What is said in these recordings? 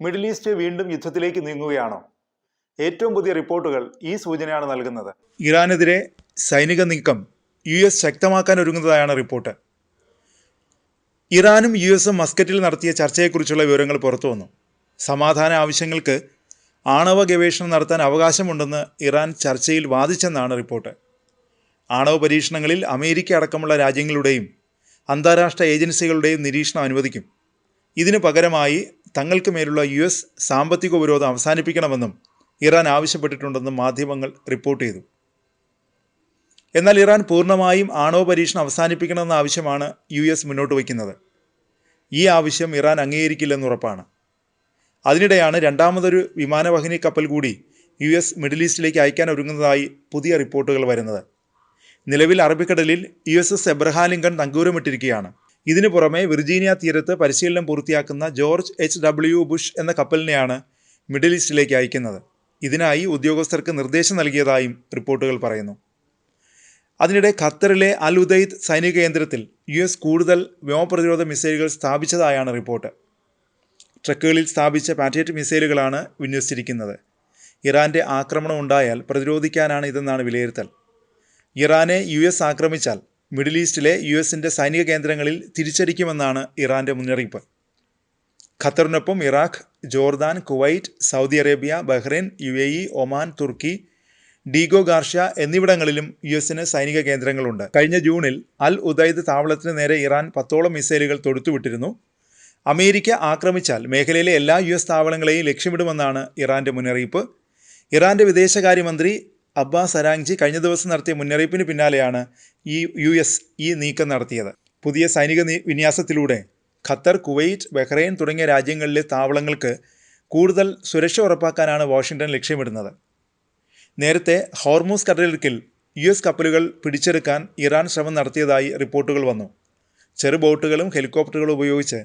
Middle east വീണ്ടും യുദ്ധത്തിലേക്ക് നീങ്ങുകയാണോ? ഏറ്റവും പുതിയ റിപ്പോർട്ടുകൾ ഈ സൂചനയാണ് നൽകുന്നത്. ഇറാനെതിരെ സൈനിക നീക്കം യു എസ് ശക്തമാക്കാൻ ഒരുങ്ങുന്നതായാണ് റിപ്പോർട്ട്. ഇറാനും യു എസും മസ്കറ്റിൽ നടത്തിയ ചർച്ചയെക്കുറിച്ചുള്ള വിവരങ്ങൾ പുറത്തു വന്നു. സമാധാന ആവശ്യങ്ങൾക്ക് ആണവ ഗവേഷണം നടത്താൻ അവകാശമുണ്ടെന്ന് ഇറാൻ ചർച്ചയിൽ വാദിച്ചെന്നാണ് റിപ്പോർട്ട്. ആണവ പരീക്ഷണങ്ങളിൽ അമേരിക്ക അടക്കമുള്ള രാജ്യങ്ങളുടെയും അന്താരാഷ്ട്ര ഏജൻസികളുടെയും നിരീക്ഷണം അനുവദിക്കും. ഇതിനു പകരമായി തങ്ങൾക്ക് മേലുള്ള യു എസ് സാമ്പത്തിക ഉപരോധം അവസാനിപ്പിക്കണമെന്നും ഇറാൻ ആവശ്യപ്പെട്ടിട്ടുണ്ടെന്നും മാധ്യമങ്ങൾ റിപ്പോർട്ട് ചെയ്തു. എന്നാൽ ഇറാൻ പൂർണമായും ആണവ പരീക്ഷണം അവസാനിപ്പിക്കണമെന്ന ആവശ്യമാണ് യു എസ് മുന്നോട്ട് വയ്ക്കുന്നത്. ഈ ആവശ്യം ഇറാൻ അംഗീകരിക്കില്ലെന്ന് ഉറപ്പാണ്. അതിനിടെയാണ് രണ്ടാമതൊരു വിമാനവാഹിനി കപ്പൽ കൂടി യു എസ് മിഡിൽ ഈസ്റ്റിലേക്ക് അയക്കാൻ ഒരുങ്ങുന്നതായി പുതിയ റിപ്പോർട്ടുകൾ വരുന്നത്. നിലവിൽ അറബിക്കടലിൽ U S S Abraham Lincoln നങ്കൂരമിട്ടിരിക്കുകയാണ് ഇതിനു പുറമെ വിർജീനിയ തീരത്ത് പരിശീലനം പൂർത്തിയാക്കുന്ന ജോർജ് എച്ച് ഡബ്ല്യു ബുഷ് എന്ന കപ്പലിനെയാണ് മിഡിൽ ഈസ്റ്റിലേക്ക് അയക്കുന്നത്. ഇതിനായി ഉദ്യോഗസ്ഥർക്ക് നിർദ്ദേശം നൽകിയതായും റിപ്പോർട്ടുകൾ പറയുന്നു. അതിനിടെ ഖത്തറിലെ അൽ ഉദൈദ് സൈനിക കേന്ദ്രത്തിൽ യു എസ് കൂടുതൽ വ്യോമപ്രതിരോധ മിസൈലുകൾ സ്ഥാപിച്ചതായാണ് റിപ്പോർട്ട്. ട്രക്കുകളിൽ സ്ഥാപിച്ച പാറ്റേറ്റ് മിസൈലുകളാണ് വിന്യസിച്ചിരിക്കുന്നത്. ഇറാന്റെ ആക്രമണം ഉണ്ടായാൽ പ്രതിരോധിക്കാനാണ് ഇതെന്നാണ് വിലയിരുത്തൽ. ഇറാനെ യു എസ് ആക്രമിച്ചാൽ മിഡിൽ ഈസ്റ്റിലെ യു എസിന്റെ സൈനിക കേന്ദ്രങ്ങളിൽ തിരിച്ചടിക്കുമെന്നാണ് ഇറാന്റെ മുന്നറിയിപ്പ്. ഖത്തറിനൊപ്പം Iraq Jordan Kuwait Saudi Arabia Bahrain U A E Oman Turkey Diego Garcia എന്നിവിടങ്ങളിലും യു എസിന് സൈനിക കേന്ദ്രങ്ങളുണ്ട്. കഴിഞ്ഞ ജൂണിൽ അൽ ഉദൈദ് താവളത്തിന് നേരെ ഇറാൻ പത്തോളം മിസൈലുകൾ തൊടുത്തുവിട്ടിരുന്നു. അമേരിക്ക ആക്രമിച്ചാൽ മേഖലയിലെ എല്ലാ യു എസ് താവളങ്ങളെയും ലക്ഷ്യമിടുമെന്നാണ് ഇറാന്റെ മുന്നറിയിപ്പ്. ഇറാന്റെ വിദേശകാര്യമന്ത്രി അബ്ബാസ് അരാങ്ജി കഴിഞ്ഞ ദിവസം നടത്തിയ മുന്നറിയിപ്പിന് പിന്നാലെയാണ് ഈ യു എസ് ഈ നീക്കം നടത്തിയത്. പുതിയ സൈനിക വിന്യാസത്തിലൂടെ ഖത്തർ കുവൈറ്റ് ബഹ്റൈൻ തുടങ്ങിയ രാജ്യങ്ങളിലെ താവളങ്ങൾക്ക് കൂടുതൽ സുരക്ഷ ഉറപ്പാക്കാനാണ് വാഷിംഗ്ടൺ ലക്ഷ്യമിടുന്നത്. നേരത്തെ ഹോർമൂസ് കടലിടുക്കിൽ യു എസ് കപ്പലുകൾ പിടിച്ചെടുക്കാൻ ഇറാൻ ശ്രമം നടത്തിയതായി റിപ്പോർട്ടുകൾ വന്നു. ചെറു ബോട്ടുകളും ഹെലികോപ്റ്ററുകളും ഉപയോഗിച്ച്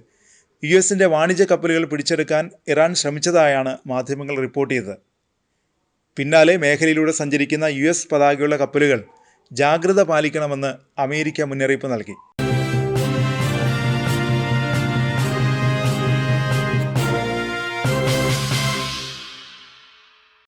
യു എസിന്റെ വാണിജ്യ കപ്പലുകൾ പിടിച്ചെടുക്കാൻ ഇറാൻ ശ്രമിച്ചതായാണ് മാധ്യമങ്ങൾ റിപ്പോർട്ട് ചെയ്തത്. പിന്നാലെ മേഖലയിലൂടെ സഞ്ചരിക്കുന്ന യു എസ് പതാകയുള്ള കപ്പലുകൾ ജാഗ്രത പാലിക്കണമെന്ന് അമേരിക്ക മുന്നറിയിപ്പ് നൽകി.